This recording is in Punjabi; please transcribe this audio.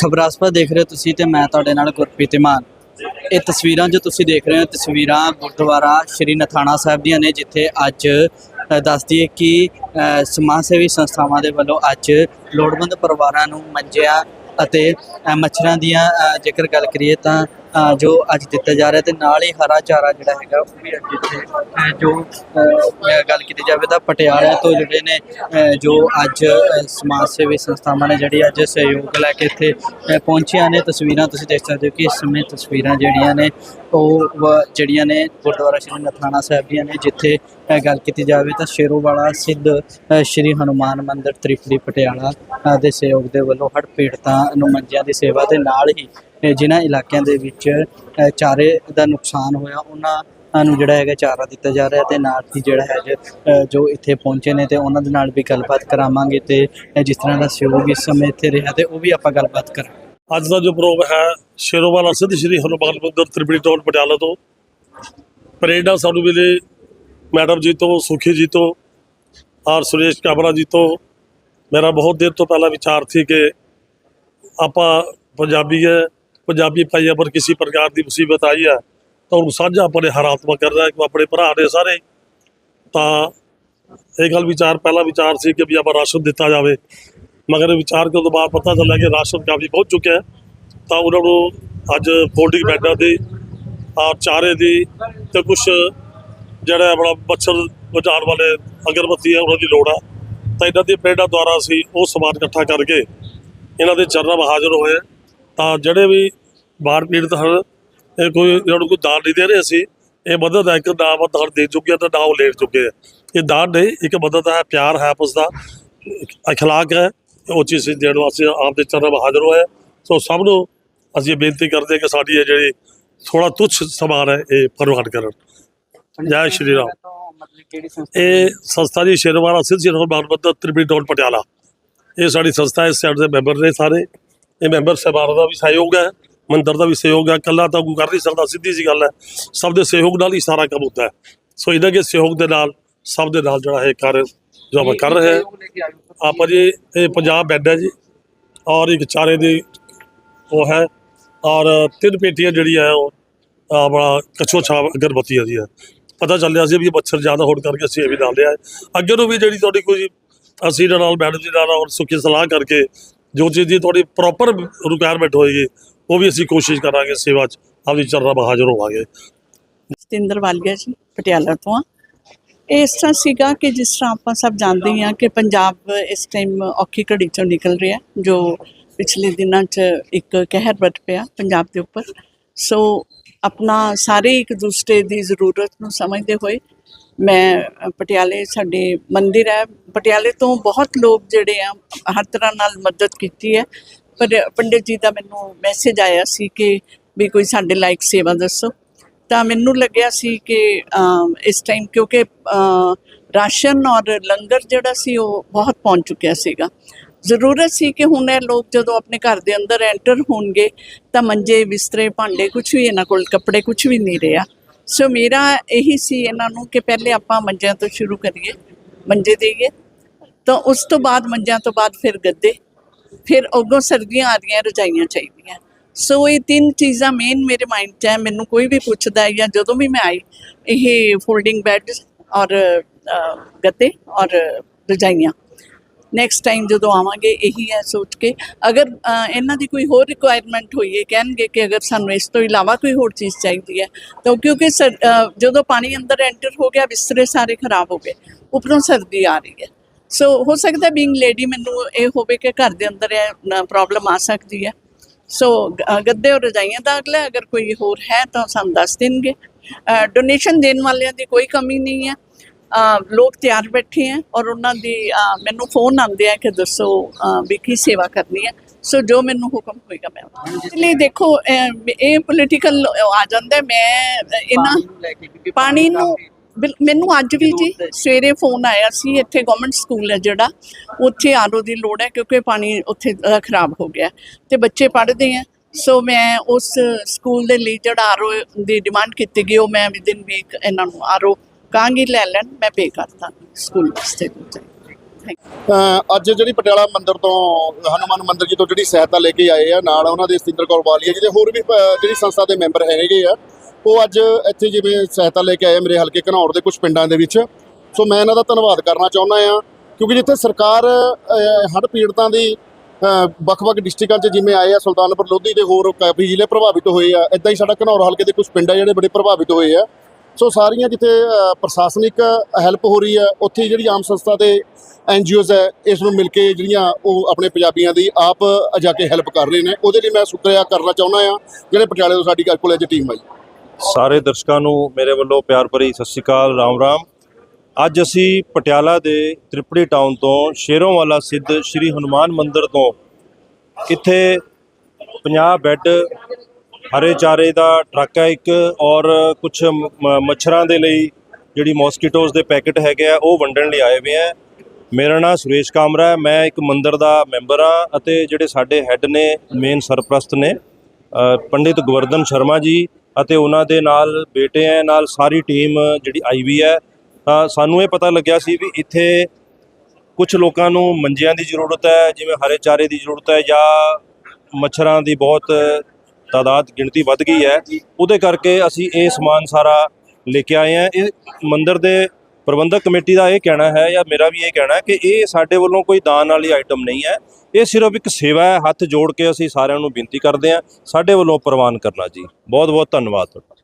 ਖਬਰਾਸਪਾ ਦੇਖ ਰਹੇ ਹੋ ਤੁਸੀਂ ਤੇ ਮੈਂ ਤੁਹਾਡੇ ਨਾਲ ਗੁਰਪ੍ਰੀਤ ਮਾਨ। ਇਹ ਤਸਵੀਰਾਂ ਜੋ ਤੁਸੀਂ ਦੇਖ ਰਹੇ ਹੋ ਤਸਵੀਰਾਂ ਗੁਰਦੁਆਰਾ ਸ਼੍ਰੀ ਨਥਾਣਾ ਸਾਹਿਬ ਦੀਆਂ ਨੇ ਜਿੱਥੇ ਅੱਜ ਅ, ਦੱਸ ਕਿ ਸਮਾਜ ਸੇਵੀ ਸੰਸਥਾਵਾਂ ਦੇ ਵੱਲੋਂ ਅੱਜ ਲੋੜਵੰਦ ਪਰਿਵਾਰਾਂ ਨੂੰ ਮੰਜਿਆਂ ਅਤੇ ਮੱਛਰਾਂ ਦੀਆਂ ਜੇਕਰ ਗੱਲ ਕਰੀਏ ਤਾਂ ਜੋ ਅੱਜ ਦਿੱਤਾ ਜਾ ਰਿਹਾ ਤੇ ਨਾਲ ਹੀ ਹਰਾ ਚਾਰਾ ਜਿਹੜਾ ਹੈਗਾ ਉਹ ਵੀ ਅੱਜ ਇੱਥੇ ਜੋ ਗੱਲ ਕੀਤੀ ਜਾਵੇ ਤਾਂ ਪਟਿਆਲਾ ਤੋਂ ਜਿਹੜੇ ਨੇ ਜੋ ਅੱਜ ਸਮਾਜ ਸੇਵੀ ਸੰਸਥਾਵਾਂ ਨੇ ਜਿਹੜੀ ਅੱਜ ਸਹਿਯੋਗ ਲੈ ਕੇ ਇੱਥੇ ਪਹੁੰਚੀਆਂ ਨੇ। ਤਸਵੀਰਾਂ ਤੁਸੀਂ ਦੇਖ ਸਕਦੇ ਹੋ ਕਿ ਇਸ ਸਮੇਂ ਤਸਵੀਰਾਂ ਜਿਹੜੀਆਂ ਨੇ, ਉਹ ਜਿਹੜੀਆਂ ਨੇ ਗੁਰਦੁਆਰਾ ਸ਼੍ਰੀ ਨਥਾਣਾ ਸਾਹਿਬ ਦੀਆਂ ਨੇ, ਜਿੱਥੇ ਗੱਲ ਕੀਤੀ ਜਾਵੇ ਤਾਂ ਸ਼ੇਰੋਵਾਲਾ ਸਿੱਧ ਸ਼੍ਰੀ ਹਨੂਮਾਨ ਮੰਦਿਰ ਤ੍ਰਿਪੜੀ ਪਟਿਆਲਾ ਦੇ ਸਹਿਯੋਗ ਦੇ ਵੱਲੋਂ ਹੜ੍ਹ ਪੀੜਤਾਂ ਨੂੰ ਮੰਜਿਆਂ ਦੀ ਸੇਵਾ ਦੇ ਨਾਲ ਹੀ ਜਿਨ੍ਹਾਂ ਇਲਾਕਿਆਂ ਦੇ ਵਿੱਚ ਚਾਰੇ ਦਾ ਨੁਕਸਾਨ ਹੋਇਆ, ਉਹਨਾਂ ਨੂੰ ਜਿਹੜਾ ਹੈਗਾ ਚਾਰਾ ਦਿੱਤਾ ਜਾ ਰਿਹਾ ਤੇ ਨਾਲ ਹੀ ਜਿਹੜਾ ਹੈ ਜ- ਜੋ ਇੱਥੇ ਪਹੁੰਚੇ ਨੇ ਤੇ ਉਹਨਾਂ ਦੇ ਨਾਲ ਵੀ ਗੱਲਬਾਤ ਕਰਾਵਾਂਗੇ ਤੇ ਜਿਸ ਤਰ੍ਹਾਂ ਦਾ ਸਹਿਯੋਗ ਇਸ ਸਮੇਂ ਇੱਥੇ ਰਿਹਾ ਤੇ ਉਹ ਵੀ ਆਪਾਂ ਗੱਲਬਾਤ ਕਰਾਂਗੇ। ਅੱਜ ਦਾ ਜੋ ਪ੍ਰੋਗਰਾਮ ਹੈ, ਸ਼ੇਰੋਵਾਲਾ ਸਿੱਧ ਸ਼੍ਰੀ ਹਨੂਮਾਨ ਮੰਦਿਰ ਤ੍ਰਿਪੜੀ ਟਾਊਨ ਪਟਿਆਲਾ ਤੋਂ, ਪਰੇਡਾ ਸਾਨੂੰ ਮਿਲੇ ਮੈਡਮ ਜੀ ਤੋਂ, ਸੁਖੀ ਜੀ ਤੋਂ ਔਰ ਸੁਰੇਸ਼ ਕਾਬਰਾ ਜੀ ਤੋਂ। ਮੇਰਾ ਬਹੁਤ ਦੇਰ ਤੋਂ ਪਹਿਲਾਂ ਵਿਚਾਰ ਸੀ ਕਿ ਆਪਾਂ ਪੰਜਾਬੀ ਹੈ ਪੰਜਾਬੀ ਭਾਈਆਂ ਪਰ ਕਿਸੇ ਪ੍ਰਕਾਰ ਦੀ ਮੁਸੀਬਤ ਆਈ ਹੈ ਤਾਂ ਉਹਨੂੰ ਸਾਂਝਾ ਆਪਣੇ ਹਾਲਾਤਮਾ ਕਰਨਾ ਹੈ ਕਿ ਆਪਣੇ ਭਰਾ ਨੇ ਸਾਰੇ। ਤਾਂ ਇਹ ਗੱਲ ਵਿਚਾਰ, ਪਹਿਲਾ ਵਿਚਾਰ ਸੀ ਕਿ ਵੀ ਆਪਾਂ ਰਾਸ਼ਨ ਦਿੱਤਾ ਜਾਵੇ। ਮਗਰ ਵਿਚਾਰ ਕਰਨ ਤੋਂ ਬਾਅਦ ਪਤਾ ਚੱਲਿਆ ਕਿ ਰਾਸ਼ਨ ਕਾਫੀ ਪਹੁੰਚ ਚੁੱਕਿਆ ਹੈ। ਤਾਂ ਉਹਨਾਂ ਨੂੰ ਅੱਜ ਫੋਲਡਿੰਗ ਬੈਡਾਂ ਦੀ ਆ ਚਾਰੇ ਦੀ, ਤੇ ਕੁਝ ਜਿਹੜਾ ਆਪਣਾ ਮੱਛਰ ਬਚਾਉਣ ਵਾਲੇ ਅਗਰਬੱਤੀ ਹੈ ਉਹਨਾਂ ਦੀ ਲੋੜ ਆ। ਤਾਂ ਇਹਨਾਂ ਦੀ ਬੈਡਾਂ ਦੁਆਰਾ ਅਸੀਂ ਉਹ ਸਮਾਨ ਇਕੱਠਾ ਕਰਕੇ ਇਹਨਾਂ ਦੇ ਚਰਨਾਂ 'ਚ ਹਾਜ਼ਰ ਹੋਏ ਤਾਂ ਜਿਹੜੇ ਵੀ ਬਾੜ ਪੀੜਤ ਹਨ ਇਹ ਕੋਈ ਇਹਨਾਂ ਨੂੰ ਕੋਈ ਦਾਨ ਨਹੀਂ ਦੇ ਰਹੇ ਅਸੀਂ। ਇਹ ਮਦਦ ਹੈ ਇੱਕ ਨਾਮ ਦਾਨ ਦੇ ਚੁੱਕੇ ਤਾਂ ਨਾ ਉਹ ਲੈ ਚੁੱਕੇ ਆ। ਇਹ ਦਾਨ ਨਹੀਂ ਇੱਕ ਮਦਦ ਹੈ ਪਿਆਰ ਹੈ ਆਪਸ ਦਾ। ਅਖਲਾਕ ਹੈ ਉਹ ਚੀਜ਼ ਦੇਣ ਵਾਸਤੇ ਆਪ ਦੇ ਚਰਨਾਂ 'ਚ ਹਾਜ਼ਰ ਹੋਏ ਹਾਂ। ਸੋ ਸਭ ਨੂੰ ਅਸੀਂ ਬੇਨਤੀ ਕਰਦੇ ਹਾਂ ਕਿ ਸਾਡੀ ਇਹ ਜਿਹੜੀ ਥੋੜਾ ਤੁੱਛ ਸਮਾਨ ਹੈ ਇਹ ਪ੍ਰਵਾਨ ਕਰਨ। ਜੈ ਸ਼੍ਰੀ ਰਾਮ। ਇਹ ਸੰਸਥਾ ਜੀ ਸ਼ੇਰਵਾਲਾ ਸਿੱਧ ਸ਼੍ਰੀ ਹਨੂਮਾਨ ਮੰਦਿਰ ਤ੍ਰਿਪੜੀ ਟਾਊਨ ਪਟਿਆਲਾ। ਇਹ ਸਾਡੀ ਸੰਸਥਾ ਹੈ ਇਸ ਸਾਈਡ ਦੇ ਮੈਂਬਰ ਨੇ ਸਾਰੇ। ਇਹ ਮੈਂਬਰ ਸਾਹਿਬਾਨ ਦਾ ਵੀ ਸਹਿਯੋਗ ਹੈ, ਮੰਦਰ ਦਾ ਵੀ ਸਹਿਯੋਗ ਹੈ, ਇਕੱਲਾ ਤਾਂ ਕੋਈ ਕਰ ਨਹੀਂ ਸਕਦਾ, ਸਿੱਧੀ ਜੀ ਗੱਲ ਹੈ। ਸਭ ਦੇ ਸਹਿਯੋਗ ਨਾਲ ਹੀ ਸਾਰਾ ਕੰਮ ਹੁੰਦਾ ਹੈ। ਸੋ ਇਹਨਾਂ ਦੇ ਸਹਿਯੋਗ ਦੇ ਨਾਲ ਸਭ ਦੇ ਨਾਲ ਜਿਹੜਾ ਇਹ ਕਾਰਜ ਜੋ ਆਪਾਂ ਕਰ ਰਹੇ ਹਾਂ। ਆਪਾਂ ਜੀ, ਇਹ ਪੰਜਾਬ ਬੈੱਡ ਹੈ ਜੀ, ਔਰ ਇੱਕ ਚਾਰੇ ਦੀ ਉਹ ਹੈ, ਔਰ ਤਿੰਨ ਪੇਟੀਆਂ ਜਿਹੜੀ ਹੈ, ਉਹ ਆਪਣਾ ਕਛੋ ਛਾਪ ਅਗਰਬੱਤੀ ਦੀ ਹੈ ਪਤਾ ਚੱਲਿਆ ਸੀ ਵੀ ਇਹ ਮੱਛਰ ਜ਼ਿਆਦਾ ਹੋਣ ਕਰਕੇ ਅਸੀਂ ਇਹ ਵੀ ਨਾਲ ਲਿਆ ਹੈ। ਅੱਗੇ ਨੂੰ ਵੀ ਜਿਹੜੀ ਤੁਹਾਡੀ ਕੋਈ ਅਸੀਂ ਇਹਨਾਂ ਨਾਲ, ਮੈਡਮ ਜੀ ਨਾਲ ਔਰ ਸੁੱਖੀ ਸਲਾਹ ਕਰਕੇ ਜੋ ਚੀਜ਼ ਦੀ ਤੁਹਾਡੀ ਪ੍ਰੋਪਰ ਰਿਕੁਆਇਰਮੈਂਟ ਹੋਏਗੀ, ਉਹ ਵੀ ਅਸੀਂ ਕੋਸ਼ਿਸ਼ ਕਰਾਂਗੇ ਸੇਵਾ 'ਚ, ਆਪਦੀ ਚਰਨਾਂ 'ਚ ਹਾਜ਼ਰ ਹੋਵਾਂਗੇ। ਸਤਿੰਦਰ ਵਾਲੀਆ ਜੀ, ਪਟਿਆਲਾ ਤੋਂ ਆ। ਇਹ ਇਸ ਤਰ੍ਹਾਂ ਸੀਗਾ ਕਿ ਜਿਸ ਤਰ੍ਹਾਂ ਆਪਾਂ ਸਭ ਜਾਣਦੇ ਹਾਂ ਕਿ ਪੰਜਾਬ ਇਸ ਟਾਈਮ ਔਖੀ ਘੜੀ ਚੋਂ ਨਿਕਲ ਰਿਹਾ ਜੋ ਪਿਛਲੇ ਦਿਨਾਂ 'ਚ ਇੱਕ ਕਹਿਰ ਵੱਟ ਪਿਆ ਪੰਜਾਬ ਦੇ ਉੱਪਰ। ਸੋ ਆਪਣਾ ਸਾਰੇ ਇੱਕ ਦੂਸਰੇ ਦੀ ਜ਼ਰੂਰਤ ਨੂੰ ਸਮਝਦੇ ਹੋਏ ਮੈਂ, ਪਟਿਆਲੇ ਸਾਡੇ ਮੰਦਿਰ ਹੈ। ਪਟਿਆਲੇ ਤੋਂ ਬਹੁਤ ਲੋਕ ਜਿਹੜੇ ਆ, ਹਰ ਤਰ੍ਹਾਂ ਨਾਲ ਮਦਦ ਕੀਤੀ ਹੈ। ਪਰ ਪੰਡਿਤ ਜੀ ਦਾ ਮੈਨੂੰ ਮੈਸੇਜ ਆਇਆ ਸੀ ਕਿ ਵੀ ਕੋਈ ਸਾਡੇ ਲਾਇਕ ਸੇਵਾ ਦੱਸੋ। ਤਾਂ ਮੈਨੂੰ ਲੱਗਿਆ ਸੀ ਕਿ ਇਸ ਟਾਈਮ ਕਿਉਂਕਿ ਰਾਸ਼ਨ ਔਰ ਲੰਗਰ ਜਿਹੜਾ ਸੀ ਉਹ ਬਹੁਤ ਪਹੁੰਚ ਚੁੱਕਿਆ ਸੀਗਾ। ਜ਼ਰੂਰਤ ਸੀ ਕਿ ਹੁਣ ਇਹ ਲੋਕ ਜਦੋਂ ਆਪਣੇ ਘਰ ਦੇ ਅੰਦਰ ਐਂਟਰ ਹੋਣਗੇ ਤਾਂ ਮੰਜੇ, ਬਿਸਤਰੇ, ਭਾਂਡੇ ਕੁਝ ਵੀ ਇਹਨਾਂ ਕੋਲ, ਕੱਪੜੇ ਕੁਝ ਵੀ ਨਹੀਂ ਰਿਹਾ। ਸੋ ਮੇਰਾ ਇਹੀ ਸੀ ਇਹਨਾਂ ਨੂੰ ਕਿ ਪਹਿਲੇ ਆਪਾਂ ਮੰਜਿਆਂ ਤੋਂ ਸ਼ੁਰੂ ਕਰੀਏ, ਮੰਜੇ ਦੇਈਏ ਤਾਂ ਉਸ ਤੋਂ ਬਾਅਦ, ਮੰਜਿਆਂ ਤੋਂ ਬਾਅਦ ਫਿਰ ਗੱਦੇ। ਫਿਰ ਅੱਗੋਂ ਸਰਦੀਆਂ ਆ ਰਹੀਆਂ, ਰਜਾਈਆਂ ਚਾਹੀਦੀਆਂ। ਸੋ ਇਹ ਤਿੰਨ ਚੀਜ਼ਾਂ ਮੇਨ ਮੇਰੇ ਮਾਈਂਡ 'ਚ ਹੈ। ਮੈਨੂੰ ਕੋਈ ਵੀ ਪੁੱਛਦਾ ਹੈ ਜਾਂ ਜਦੋਂ ਵੀ ਮੈਂ ਆਈ, ਇਹ ਫੋਲਡਿੰਗ ਬੈੱਡ ਔਰ ਗੱਦੇ ਔਰ ਰਜਾਈਆਂ। ਨੈਕਸਟ ਟਾਈਮ ਜਦੋਂ ਆਵਾਂਗੇ, ਇਹੀ ਹੈ ਸੋਚ ਕੇ। ਅਗਰ ਇਹਨਾਂ ਦੀ ਕੋਈ ਹੋਰ ਰਿਕੁਆਇਰਮੈਂਟ ਹੋਈ ਹੈ, ਕਹਿਣਗੇ ਕਿ ਅਗਰ ਸਾਨੂੰ ਇਸ ਤੋਂ ਇਲਾਵਾ ਕੋਈ ਹੋਰ ਚੀਜ਼ ਚਾਹੀਦੀ ਹੈ, ਤਾਂ ਕਿਉਂਕਿ ਸਰ- ਜਦੋਂ ਪਾਣੀ ਅੰਦਰ ਐਂਟਰ ਹੋ ਗਿਆ, ਬਿਸਤਰੇ ਸਾਰੇ ਖਰਾਬ ਹੋ ਗਏ, ਉੱਪਰੋਂ ਸਰਦੀ ਆ ਰਹੀ ਹੈ। ਸੋ ਹੋ ਸਕਦਾ ਬੀਇੰਗ ਲੇਡੀ ਮੈਨੂੰ ਇਹ ਹੋਵੇ ਕਿ ਘਰ ਦੇ ਅੰਦਰ ਇਹ ਪ੍ਰੋਬਲਮ ਆ ਸਕਦੀ ਹੈ। ਸੋ ਗ- ਗੱਦੇ ਔਰ ਰਜਾਈਆਂ ਦਾ ਅਗਲਾ, ਅਗਰ ਕੋਈ ਹੋਰ ਹੈ ਤਾਂ ਸਾਨੂੰ ਦੱਸ ਦੇਣਗੇ। ਡੋਨੇਸ਼ਨ ਦੇਣ ਵਾਲਿਆਂ ਦੀ ਕੋਈ ਕਮੀ ਨਹੀਂ ਹੈ। ਲੋਕ ਤਿਆਰ ਬੈਠੇ ਹੈ ਔਰ ਉਹਨਾਂ ਦੀ ਮੈਨੂੰ ਫੋਨ ਆਉਂਦੇ ਆ ਕਿ ਦੱਸੋ ਵੀ ਕੀ ਸੇਵਾ ਕਰਨੀ ਹੈ। ਸੋ ਜੋ ਮੈਨੂੰ ਹੁਕਮ ਹੋਏਗਾ ਮੈਂ ਲਈ ਦੇਖੋ ਇਹ ਪੋਲੀਟੀਕਲ ਆ ਜਾਂਦਾ। ਮੈਂ ਇਹਨਾਂ ਪਾਣੀ ਨੂੰ ਮੈਨੂੰ ਅੱਜ ਵੀ ਜੀ ਸਵੇਰੇ ਫੋਨ ਆਇਆ ਸੀ ਇੱਥੇ ਗਵਰਨਮੈਂਟ ਸਕੂਲ ਹੈ ਜਿਹੜਾ। ਉੱਥੇ ਆਰਓ ਦੀ ਲੋੜ ਹੈ ਕਿਉਂਕਿ ਪਾਣੀ ਉੱਥੇ ਖਰਾਬ ਹੋ ਗਿਆ ਤੇ ਬੱਚੇ ਪੜ੍ਹਦੇ ਆ ਸੋ ਮੈਂ ਉਸ ਸਕੂਲ ਦੇ ਲਈ ਜਿਹੜਾ ਆਰਓ ਦੀ ਡਿਮਾਂਡ ਕੀਤੀ ਗਈ ਉਹ ਮੈਂ ਵਿਦਿਨ ਵੀਕ ਇਹਨਾਂ ਨੂੰ ਆਰਓ ਕਹਾਂਗੀ ਲੈ ਲੈਣ ਮੈਂ ਪੇ ਕਰਤਾ ਸਕੂਲ ਵਾਸਤੇ ਅੱਜ ਜਿਹੜੀ ਪਟਿਆਲਾ ਮੰਦਿਰ ਤੋਂ, ਹਨੂਮਾਨ ਮੰਦਿਰ ਜੀ ਤੋਂ ਜਿਹੜੀ ਸਹਾਇਤਾ ਲੈ ਕੇ ਆਏ ਆ, ਨਾਲ ਉਹਨਾਂ ਦੇ ਸਤਿੰਦਰ ਕੌਰ ਵਾਲੀਆ ਜੀ ਹੋਰ ਵੀ ਜਿਹੜੀ ਸੰਸਥਾ ਦੇ ਮੈਂਬਰ ਹੈਗੇ ਆ, ਉਹ ਅੱਜ ਇੱਥੇ ਜਿਵੇਂ ਸਹਾਇਤਾ ਲੈ ਕੇ ਆਏ ਮੇਰੇ ਹਲਕੇ ਘਨੌਰ ਦੇ ਕੁਝ ਪਿੰਡਾਂ ਦੇ ਵਿੱਚ। ਸੋ ਮੈਂ ਇਹਨਾਂ ਦਾ ਧੰਨਵਾਦ ਕਰਨਾ ਚਾਹੁੰਦਾ ਆ, ਕਿਉਂਕਿ ਜਿੱਥੇ ਸਰਕਾਰ ਹੜ੍ਹ ਪੀੜਤਾਂ ਦੀ ਵੱਖ-ਵੱਖ ਡਿਸਟ੍ਰਿਕਟਾਂ 'ਚ ਜਿਵੇਂ ਆਏ ਆ, ਸੁਲਤਾਨਪੁਰ ਲੋਧੀ ਦੇ ਹੋਰ ਕਾਫੀ ਜ਼ਿਲ੍ਹੇ ਪ੍ਰਭਾਵਿਤ ਹੋਏ ਆ ਇਦਾਂ ਹੀ ਸਾਡਾ ਘਨੌਰ ਹਲਕੇ ਦੇ ਕੁਝ ਪਿੰਡ ਆ ਜਿਹੜੇ ਬੜੇ ਪ੍ਰਭਾਵਿਤ ਹੋਏ ਆ। ਸੋ ਸਾਰੀਆਂ ਜਿੱਥੇ ਪ੍ਰਸ਼ਾਸਨਿਕ ਹੈਲਪ ਹੋ ਰਹੀ ਹੈ, ਉੱਥੇ ਜਿਹੜੀ ਆਮ ਸੰਸਥਾ ਤੇ ਐਨਜੀਓਜ਼ ਹੈ, ਇਸ ਨੂੰ ਮਿਲ ਕੇ ਜਿਹੜੀਆਂ ਉਹ ਆਪਣੇ ਪੰਜਾਬੀਆਂ ਦੀ ਆਪ ਜਾ ਕੇ ਹੈਲਪ ਕਰ ਰਹੇ ਨੇ। ਉਹਦੇ ਲਈ ਮੈਂ ਸ਼ੁਕਰੀਆ ਕਰਨਾ ਚਾਹੁੰਦਾ ਆ ਜਿਹੜੇ ਪਟਿਆਲੇ ਤੋਂ ਸਾਡੀ ਕੋਲ ਅੱਜ ਟੀਮ ਆਈ। ਸਾਰੇ ਦਰਸ਼ਕਾਂ ਨੂੰ ਮੇਰੇ ਵੱਲੋਂ ਪਿਆਰ ਭਰੀ ਸਤਿ ਸ਼੍ਰੀ ਅਕਾਲ, ਰਾਮ ਰਾਮ। ਅੱਜ ਅਸੀਂ ਪਟਿਆਲਾ ਦੇ ਤ੍ਰਿਪੜੀ ਟਾਊਨ ਤੋਂ ਸ਼ੇਰੋਂਵਾਲਾ ਸਿੱਧ ਸ਼੍ਰੀ ਹਨੂਮਾਨ ਮੰਦਿਰ ਤੋਂ ਇੱਥੇ 50 ਬੈੱਡ ਹਰੇ ਚਾਰੇ ਦਾ ਟਰੱਕ ਹੈ ਇੱਕ ਔਰ ਕੁਝ ਮੱਛਰਾਂ ਦੇ ਲਈ ਜਿਹੜੀ ਮੋਸਕੀਟੋਜ਼ ਦੇ ਪੈਕਟ ਹੈਗੇ ਆ, ਉਹ ਵੰਡਣ ਲਈ ਆਏ ਹੋਏ ਆ। ਮੇਰਾ ਨਾਮ ਸੁਰੇਸ਼ ਕਾਮਰਾ ਹੈ, ਮੈਂ ਇੱਕ ਮੰਦਿਰ ਦਾ ਮੈਂਬਰ ਆ ਅਤੇ ਜਿਹੜੇ ਸਾਡੇ ਹੈੱਡ ਨੇ, ਮੇਨ ਸਰਪ੍ਰਸਤ ਨੇ ਪੰਡਿਤ ਗਵਰਧਨ ਸ਼ਰਮਾ ਜੀ ਅਤੇ ਉਹਨਾਂ ਦੇ ਨਾਲ ਬੇਟੇ ਹੈ, ਨਾਲ ਸਾਰੀ ਟੀਮ ਜਿਹੜੀ ਆਈ ਵੀ ਹੈ। ਤਾਂ ਸਾਨੂੰ ਇਹ ਪਤਾ ਲੱਗਿਆ ਸੀ ਵੀ ਇੱਥੇ ਕੁਝ ਲੋਕਾਂ ਨੂੰ ਮੰਜਿਆਂ ਦੀ ਜ਼ਰੂਰਤ ਹੈ, ਜਿਵੇਂ ਹਰੇ ਚਾਰੇ ਦੀ ਜ਼ਰੂਰਤ ਹੈ ਜਾਂ ਮੱਛਰਾਂ ਦੀ ਬਹੁਤ ਤਾਦਾਦ ਗਿਣਤੀ ਵੱਧ ਗਈ ਹੈ। ਉਹਦੇ ਕਰਕੇ ਅਸੀਂ ਇਹ ਸਮਾਨ ਸਾਰਾ ਲੈ ਕੇ ਆਏ ਹਾਂ। ਇਹ ਮੰਦਿਰ ਦੇ ਪ੍ਰਬੰਧਕ ਕਮੇਟੀ ਦਾ ਇਹ ਕਹਿਣਾ ਹੈ ਜਾਂ ਮੇਰਾ ਵੀ ਇਹ ਕਹਿਣਾ ਹੈ ਕਿ ਇਹ ਸਾਡੇ ਵੱਲੋਂ ਕੋਈ ਦਾਨ ਵਾਲੀ ਆਈਟਮ ਨਹੀਂ ਹੈ। ਇਹ ਸਿਰਫ ਇੱਕ ਸੇਵਾ ਹੈ। ਹੱਥ ਜੋੜ ਕੇ ਅਸੀਂ ਸਾਰਿਆਂ ਨੂੰ ਬੇਨਤੀ ਕਰਦੇ ਹਾਂ। ਸਾਡੇ ਵੱਲੋਂ ਪ੍ਰਵਾਨ ਕਰਨਾ ਜੀ। ਬਹੁਤ ਬਹੁਤ ਧੰਨਵਾਦ ਤੁਹਾਡਾ।